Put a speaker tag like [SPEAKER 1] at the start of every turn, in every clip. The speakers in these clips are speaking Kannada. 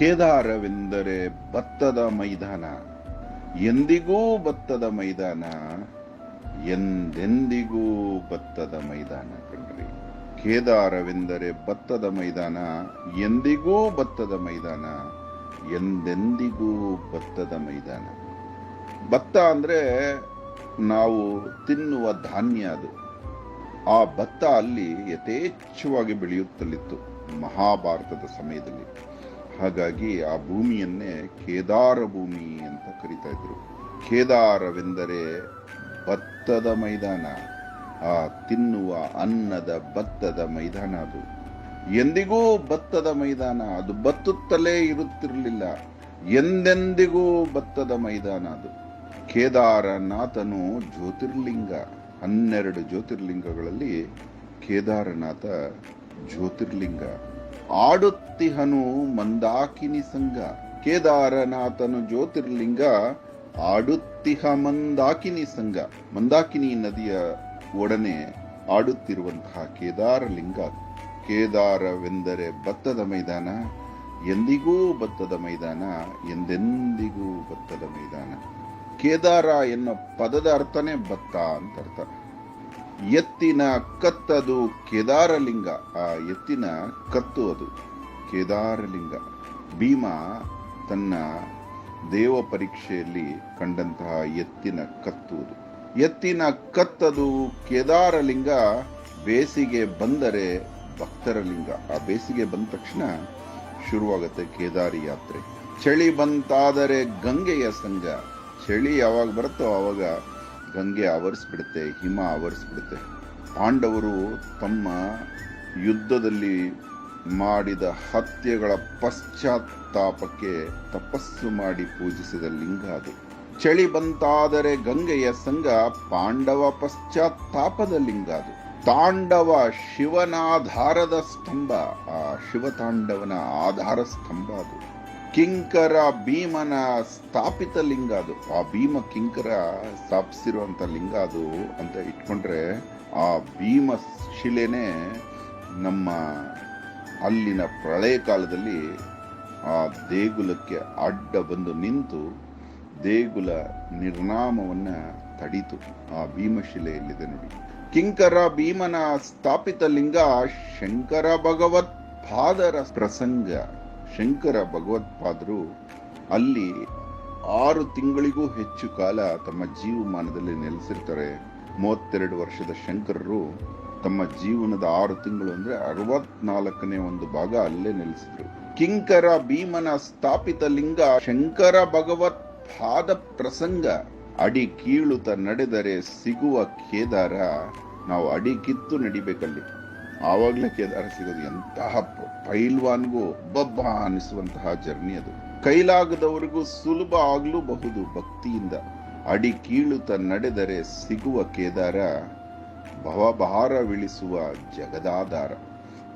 [SPEAKER 1] ಕೇದಾರವೆಂದರೆ ಭತ್ತದ ಮೈದಾನ. ಎಂದಿಗೂ ಭತ್ತದ ಮೈದಾನ, ಎಂದೆಂದಿಗೂ ಭತ್ತದ ಮೈದಾನ ಕಣ್ರಿ. ಕೇದಾರವೆಂದರೆ ಭತ್ತದ ಮೈದಾನ, ಎಂದಿಗೂ ಭತ್ತದ ಮೈದಾನ, ಎಂದೆಂದಿಗೂ ಭತ್ತದ ಮೈದಾನ. ಭತ್ತ ಅಂದ್ರೆ ನಾವು ತಿನ್ನುವ ಧಾನ್ಯ ಅದು. ಆ ಭತ್ತ ಅಲ್ಲಿ ಯಥೇಚ್ಛವಾಗಿ ಬೆಳೆಯುತ್ತಲಿತ್ತು ಮಹಾಭಾರತದ ಸಮಯದಲ್ಲಿ. ಹಾಗಾಗಿ ಆ ಭೂಮಿಯನ್ನೇ ಕೇದಾರ ಭೂಮಿ ಅಂತ ಕರಿತಾ ಇದ್ರು. ಕೇದಾರವೆಂದರೆ ಭತ್ತದ ಮೈದಾನ, ಆ ತಿನ್ನುವ ಅನ್ನದ ಭತ್ತದ ಮೈದಾನ ಅದು. ಎಂದಿಗೂ ಭತ್ತದ ಮೈದಾನ, ಅದು ಬತ್ತುತ್ತಲೇ ಇರುತ್ತಿರಲಿಲ್ಲ. ಎಂದೆಂದಿಗೂ ಭತ್ತದ ಮೈದಾನ ಅದು. ಕೇದಾರನಾಥನು ಜ್ಯೋತಿರ್ಲಿಂಗ, ಹನ್ನೆರಡು ಜ್ಯೋತಿರ್ಲಿಂಗಗಳಲ್ಲಿ ಕೇದಾರನಾಥ ಜ್ಯೋತಿರ್ಲಿಂಗ. ಆಡುತ್ತಿಹನು ಮಂದಾಕಿನಿ ಸಂಘ ಕೇದಾರನಾಥನು ಜ್ಯೋತಿರ್ಲಿಂಗ, ಆಡುತ್ತಿಹ ಮಂದಾಕಿನಿ ಸಂಘ ಮಂದಾಕಿನಿ ನದಿಯ ಒಡನೆ ಆಡುತ್ತಿರುವಂತಹ ಕೇದಾರಲಿಂಗ. ಕೇದಾರವೆಂದರೆ ಭತ್ತದ ಮೈದಾನ, ಎಂದಿಗೂ ಭತ್ತದ ಮೈದಾನ, ಎಂದೆಂದಿಗೂ ಭತ್ತದ ಮೈದಾನ. ಕೇದಾರ ಎನ್ನೋ ಪದದ ಅರ್ಥನೇ ಭತ್ತ ಅಂತ ಅರ್ಥ. ಎತ್ತಿನ ಕತ್ತದು ಕೇದಾರಲಿಂಗ. ಆ ಎತ್ತಿನ ಕತ್ತು ಅದು, ಕೇದಾರಲಿಂಗ. ಭೀಮ ತನ್ನ ದೇವ ಪರೀಕ್ಷೆಯಲ್ಲಿ ಕಂಡಂತಹ ಎತ್ತಿನ ಕತ್ತು ಅದು. ಎತ್ತಿನ ಕತ್ತದು ಕೇದಾರಲಿಂಗ ಬೇಸಿಗೆ ಬಂದರೆ ಭಕ್ತರ ಲಿಂಗ ಆ ಬೇಸಿಗೆ ಬಂದ ತಕ್ಷಣ ಶುರುವಾಗುತ್ತೆ ಕೇದಾರಿ ಯಾತ್ರೆ. ಚಳಿ ಬಂತಾದರೆ ಗಂಗೆಯ ಸಂಘ ಚಳಿ ಯಾವಾಗ ಬರುತ್ತೋ ಆವಾಗ ಗಂಗೆ ಆವರಿಸ್ಬಿಡುತ್ತೆ, ಹಿಮ ಆವರಿಸ್ಬಿಡುತ್ತೆ. ಪಾಂಡವರು ತಮ್ಮ ಯುದ್ಧದಲ್ಲಿ ಮಾಡಿದ ಹತ್ಯೆಗಳ ಪಶ್ಚಾತ್ತಾಪಕ್ಕೆ ತಪಸ್ಸು ಮಾಡಿ ಪೂಜಿಸಿದ ಲಿಂಗ ಅದು. ಚಳಿ ಬಂತಾದರೆ ಗಂಗೆಯ ಸಂಘ ಪಾಂಡವ ಪಶ್ಚಾತ್ತಾಪದ ಲಿಂಗ ಅದು. ತಾಂಡವ ಶಿವನಾಧಾರದ ಸ್ತಂಭ, ಆ ಶಿವತಾಂಡವನ ಆಧಾರ ಸ್ತಂಭ ಅದು. ಕಿಂಕರ ಭೀಮನ ಸ್ಥಾಪಿತ ಲಿಂಗ ಅದು. ಆ ಭೀಮ ಕಿಂಕರ ಸ್ಥಾಪಿಸಿರುವಂತ ಲಿಂಗ ಅದು ಅಂತ ಇಟ್ಕೊಂಡ್ರೆ ಆ ಭೀಮ ಶಿಲೆನೇ ನಮ್ಮ ಅಲ್ಲಿನ ಪ್ರಳಯ ಕಾಲದಲ್ಲಿ ಆ ದೇಗುಲಕ್ಕೆ ಅಡ್ಡ ಬಂದು ನಿಂತು ದೇಗುಲ ನಿರ್ನಾಮವನ್ನ ತಡೀತು. ಆ ಭೀಮಶಿಲೆಯಲ್ಲಿದೆ ನೋಡಿ. ಕಿಂಕರ ಭೀಮನ ಸ್ಥಾಪಿತ ಲಿಂಗ ಶಂಕರ ಭಗವತ್ ಪಾದರ ಪ್ರಸಂಗ. ಶಂಕರ ಭಗವತ್ಪಾದರು ಅಲ್ಲಿ ಆರು ತಿಂಗಳಿಗೂ ಹೆಚ್ಚು ಕಾಲ ತಮ್ಮ ಜೀವಮಾನದಲ್ಲಿ ನೆಲೆಸಿರ್ತಾರೆ. ಮೂವತ್ತೆರಡು ವರ್ಷದ ಶಂಕರರು ತಮ್ಮ ಜೀವನದ ಆರು ತಿಂಗಳು ಅಂದ್ರೆ ಅರವತ್ನಾಲ್ಕನೇ ಒಂದು ಭಾಗ ಅಲ್ಲೇ ನೆಲೆಸಿದ್ರು. ಕಿಂಕರ ಭೀಮನ ಸ್ಥಾಪಿತ ಲಿಂಗ ಶಂಕರ ಭಗವತ್ ಪಾದ ಪ್ರಸಂಗ. ಅಡಿ ಕೀಳುತ್ತ ನಡೆದರೆ ಸಿಗುವ ಕೇದಾರ. ನಾವು ಅಡಿ ಕಿತ್ತು ನಡಿಬೇಕಲ್ಲಿ. ಆವಾಗ್ಲೇ ಕೇದಾರ ಸಿಗೋದು ಎಂತಹ ಪೈಲ್ವಾನ್ಗೂ ಬಬ್ಬ ಅನಿಸುವಂತಹ ಜರ್ನಿ ಅದು. ಕೈಲಾಗದವರಿಗೂ ಸುಲಭ ಆಗ್ಲೂಬಹುದು ಭಕ್ತಿಯಿಂದ ಅಡಿ ಕೀಳುತ್ತ ನಡೆದರೆ ಸಿಗುವ ಕೇದಾರ ಭವಭಾರವಿಳಿಸುವ ಜಗದಾಧಾರ.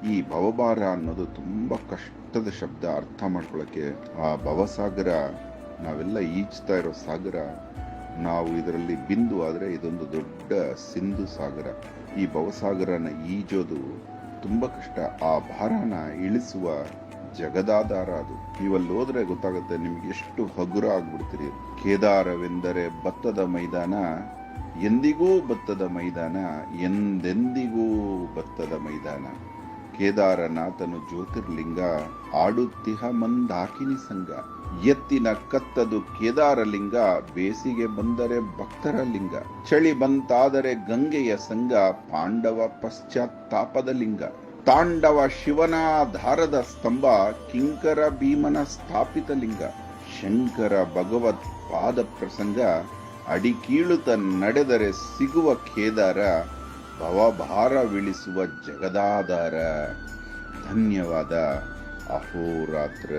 [SPEAKER 1] ಈ ಭವಭಾರ ಅನ್ನೋದು ತುಂಬ ಕಷ್ಟದ ಶಬ್ದ ಅರ್ಥ ಮಾಡ್ಕೊಳ್ಳೋಕ್ಕೆ ಆ ಭವಸಾಗರ, ನಾವೆಲ್ಲ ಈಜ್ತಾ ಇರೋ ಸಾಗರ ನಾವು ಇದರಲ್ಲಿ ಬಿಂದು ಆದರೆ ಇದೊಂದು ದೊಡ್ಡ ಸಿಂಧು ಸಾಗರ. ಈ ಭವಸಾಗರನ ಈಜೋದು ತುಂಬ ಕಷ್ಟ. ಆ ಭಾರನ ಇಳಿಸುವ ಜಗದಾಧಾರ ಅದು. ನೀವಲ್ಲಿ ಹೋದ್ರೆ ಗೊತ್ತಾಗುತ್ತೆ ನಿಮ್ಗೆ ಎಷ್ಟು ಹಗುರ ಆಗ್ಬಿಡ್ತೀರಿ. ಕೇದಾರವೆಂದರೆ ಭತ್ತದ ಮೈದಾನ, ಎಂದಿಗೂ ಭತ್ತದ ಮೈದಾನ, ಎಂದೆಂದಿಗೂ ಭತ್ತದ ಮೈದಾನ. ಕೇದಾರನಾಥನು ಜ್ಯೋತಿರ್ಲಿಂಗ, ಆಡುತ್ತಿಹ ಮಂದಾಕಿನಿ ಸಂಘ. ಎತ್ತಿನ ಕತ್ತದು ಕೇದಾರಲಿಂಗ, ಬೇಸಿಗೆ ಬಂದರೆ ಭಕ್ತರ ಲಿಂಗ ಚಳಿ ಬಂತಾದರೆ ಗಂಗೆಯ ಸಂಘ, ಪಾಂಡವ ಪಶ್ಚಾತ್ತಾಪದ ಲಿಂಗ ತಾಂಡವ ಶಿವನ ಧಾರದ ಸ್ತಂಭ, ಕಿಂಕರ ಭೀಮನ ಸ್ಥಾಪಿತ ಲಿಂಗ ಶಂಕರ ಭಗವತ್ ಪಾದ ಪ್ರಸಂಗ ಅಡಿ ಕೀಳುತ್ತ ನಡೆದರೆ ಸಿಗುವ ಕೇದಾರ ಭವಭಾರವಿಳಿಸುವ ಜಗದಾಧಾರ. ಧನ್ಯವಾದ. ಅಹೋರಾತ್ರ.